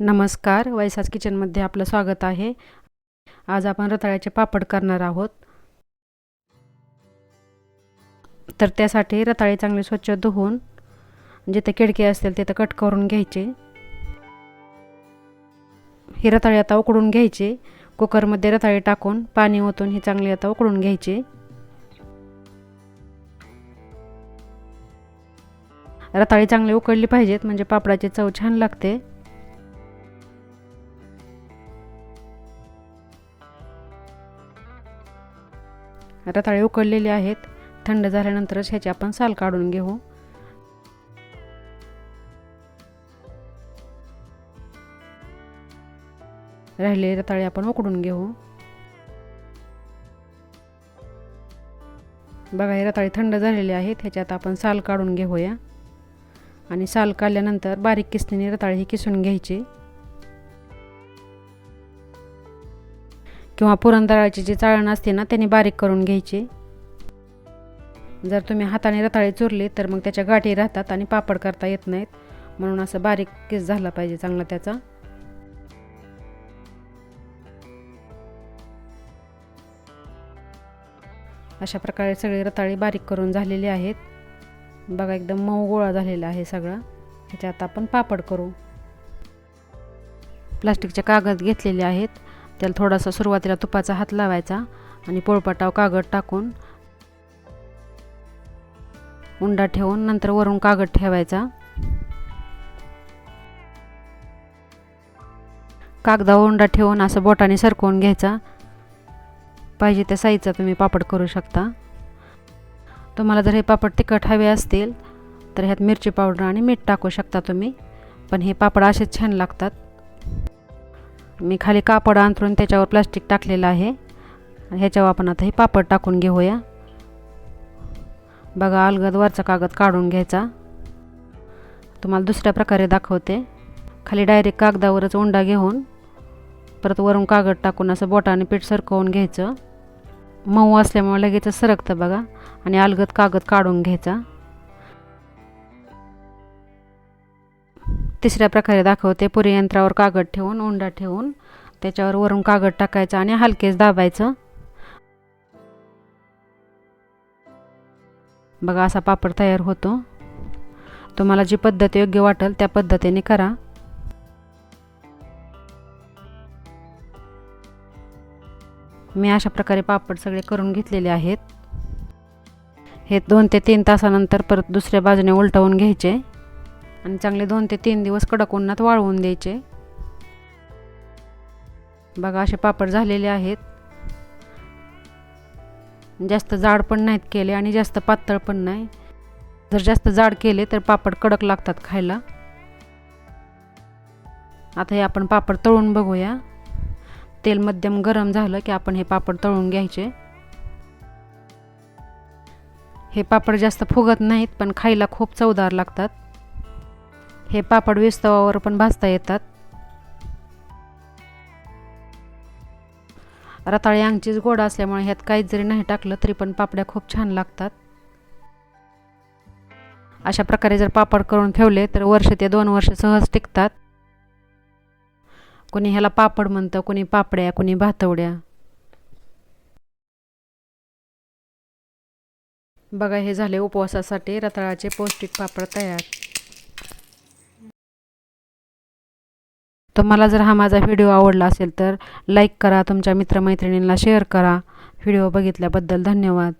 नमस्कार. वैसाज किचनमध्ये आपलं स्वागत आहे. आज आपण रताळ्याचे पापड करणार आहोत. तर त्यासाठी रताळे चांगले स्वच्छ धुवून जिथे किडके असतील तिथं कट करून घ्यायचे. ही रताळे आता उकडून घ्यायचे. कुकरमध्ये रताळे टाकून पाणी ओतून ही चांगली आता उकडून घ्यायची. रताळी चांगली उकडली पाहिजेत म्हणजे पापडाची चव छान लागते. रताळे उकडलेले आहेत. थंड झाल्यानंतरच ह्याची आपण साल काढून घेऊ. राहिलेले रताळे आपण उकडून घेऊ. बघा हे रताळे थंड झालेले आहेत. ह्याच्यात आपण साल काढून घेऊया. आणि साल काढल्यानंतर बारीक किसणीने रताळे ही किसून घ्यायची. किंवा पुरणदळाची जी चाळण असते ना त्याने बारीक करून घ्यायची. जर तुम्ही हाताने रताळे चुरले तर मग त्याच्या गाठी राहतात आणि पापड करता येत नाहीत. म्हणून असं बारीक केस झाला पाहिजे चांगला त्याचा. अशा प्रकारे सगळी रताळी बारीक करून झालेली आहेत. बघा एकदम मऊ गोळा झालेला आहे सगळा. ह्याच्यात आपण पापड करू. प्लास्टिकचे कागद घेतलेले आहेत. त्याला थोडासा सुरुवातीला तुपाचा हात लावायचा आणि पोळपाटाव कागद टाकून उंडा ठेवून नंतर वरून कागद ठेवायचा. कागदावर उंडा ठेवून असं बोटाने सरकवून घ्यायचा. पाहिजे त्या साईजचा तुम्ही पापड करू शकता. तुम्हाला जर हे पापड तिखट हवे असतील तर ह्यात मिरची पावडर आणि मीठ टाकू शकता तुम्ही. पण हे पापड असेच छान लागतात. मी खाली कापड अंतरून त्याच्यावर प्लास्टिक टाकलेलं आहे. ह्याच्यावर आपण आता हे पापड टाकून घेऊया. बघा अलगद वरचा कागद काढून घ्यायचा. तुम्हाला दुसऱ्या प्रकारे दाखवते. खाली डायरेक्ट कागदावरच उंडा घेऊन परत वरून कागद टाकून असं बोटाने पीठ सरकवून घ्यायचं. मऊ असल्यामुळे लगेच सरकतं बघा. आणि अलगद कागद काढून घ्यायचा. तिसऱ्या प्रकारे दाखवते. पुरी यंत्रावर कागद ठेवून ओंडा ठेवून त्याच्यावर वरून कागद टाकायचा आणि हलकेच दाबायचं. बघा असा पापड तयार होतो. तुम्हाला जी पद्धत योग्य वाटेल त्या पद्धतीने करा. मी अशा प्रकारे पापड सगळे करून घेतलेले आहेत. हे दोन ते तीन तासानंतर परत दुसऱ्या बाजूने उलटवून घ्यायचे. आणि चांगले दोन ते तीन दिवस कडक उन्हात वाळवून द्यायचे. बघा असे पापड झालेले आहेत. जास्त जाड पण नाहीत केले आणि जास्त पातळ पण नाही. जर जास्त जाड केले तर पापड कडक लागतात खायला. आता हे आपण पापड तळून बघूया. तेल मध्यम गरम झालं की आपण हे पापड तळून घ्यायचे. हे पापड जास्त फुगत नाहीत पण खायला खूप चवदार लागतात. हे पापड विस्तवावर पण भाजता येतात. रताळी अंगचीच गोड असल्यामुळे ह्यात काहीच जरी नाही टाकलं तरी पण पापड्या खूप छान लागतात. अशा प्रकारे जर पापड करून ठेवले तर वर्ष ते दोन वर्ष सहज टिकतात. कोणी ह्याला पापड म्हणतं कोणी पापड्या कोणी भातवड्या. बघा हे झाले उपवासासाठी रताळाचे पौष्टिक पापड तयार. तुम्हाला जर हा माझा व्हिडिओ आवडला असेल तर लाईक करा तुमच्या मित्रमैत्रिणींना शेअर करा. व्हिडिओ बघितल्याबद्दल धन्यवाद.